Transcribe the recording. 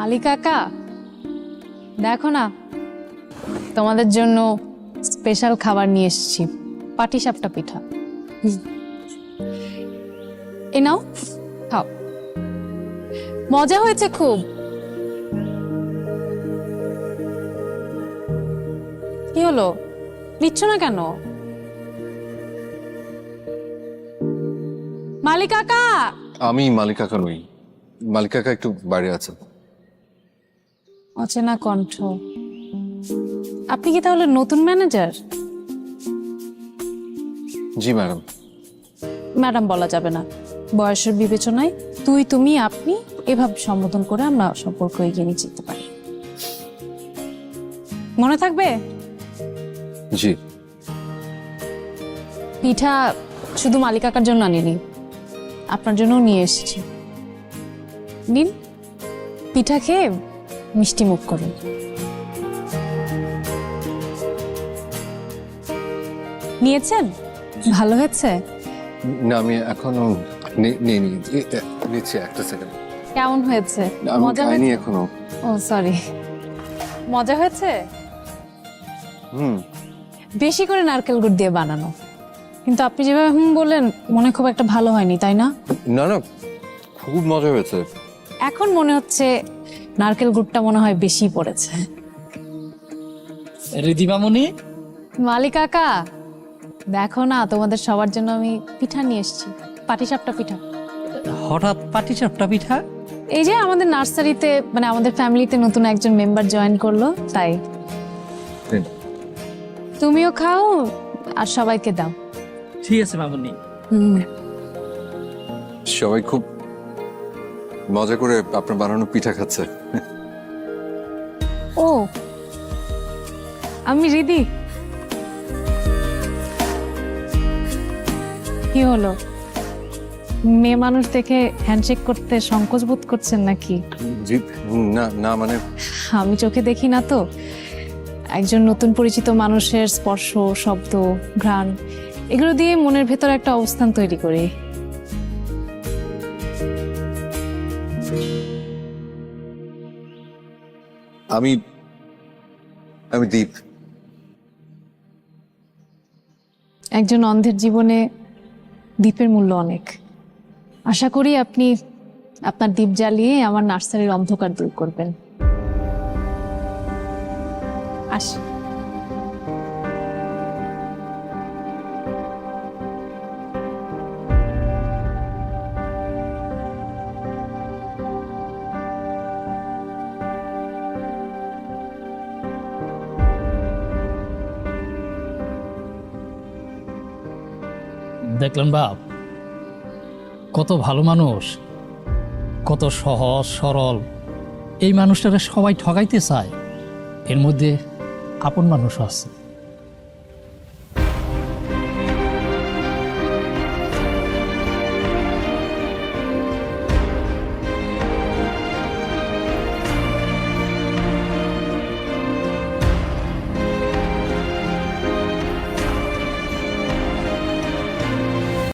মালিক কাকা দেখো না, তোমাদের জন্য স্পেশাল খাবার নিয়ে এসেছি, পাটিসাপটা পিঠা। এ নাও, খাও। মজা হয়েছে খুব। কি হলো? নিচ্ছ না কেন? মালিক কাকা আমি মালিক কাকা নই। মালিক কাকা একটু বাইরে আছে। অচেনা কণ্ঠ। আপনি কি তাহলে নতুন ম্যানেজার? জি ম্যাডাম। ম্যাডাম বলা যাবে না। বয়সের বিবেচনায় তুই তুমি আপনি এভাবে সম্বোধন করে আমরা সম্পর্ক এগিয়ে নিয়ে যেতে পারি। মনে থাকবে? জি। পিঠা শুধু মালিক মালিকাকার জন্য আনিনি আপনার জন্যও নিয়ে এসেছি। নিন পিঠা খেয়ে মিষ্টি মুখ করুন। নিয়েছেন? ভালো হয়েছে? না আমি এখনও নি- নিইনি। এ- এ, নিচ্ছি একটা সেকেন্ড কেমন হয়েছে? মজা হয়েছে? এখনও। ও সরি মজা হয়েছে? হুম। বেশি করে নারকেল গুড় দিয়ে বানানো। কিন্তু আপনি যেভাবে হুম বললেন মনে খুব একটা ভালো হয়নি তাই না? না না খুব মজা হয়েছে। এখন মনে হচ্ছে নারকেল গুড়টা মনে হয় বেশি পড়েছে। রিদিমামুনি মালিক কাকা দেখো না তোমাদের সবার জন্য আমি পিঠা নিয়ে এসেছি। পাটিসাপটা পিঠা। হঠাৎ পাটি চাপটা পিঠা? এই যে আমাদের নার্সারিতে মানে আমাদের ফ্যামিলিতে নতুন একজন মেম্বার জয়েন করল তাই। তুমিও খাও আর সবাইকে দাও। ঠিক আছে মামুনি। হুম। সবাই খুব মজা করে আপনার বানানো পিঠা খাচ্ছে। ও আমি রিদি। কি হলো? মেয়ে মানুষ দেখে হ্যান্ডশেক করতে সংকোচ বোধ করছেন নাকি? জি না না মানে আমি চোখে দেখি না তো। একজন নতুন পরিচিত মানুষের স্পর্শ শব্দ ঘ্রাণ এগুলো দিয়ে মনের ভেতর একটা অবস্থান তৈরি করি। আমি আমি দীপ। একজন অন্ধের জীবনে দ্বীপের মূল্য অনেক। আশা করি আপনি আপনার দ্বীপ জ্বালিয়ে আমার নার্সারির অন্ধকার দূর করবেন। আসি। দেখলেন বাপ, কত ভালো মানুষ, কত সহজ, সরল। এই মানুষটারা সবাই ঠগাইতে চায়, এর মধ্যে আপন মানুষ আছে।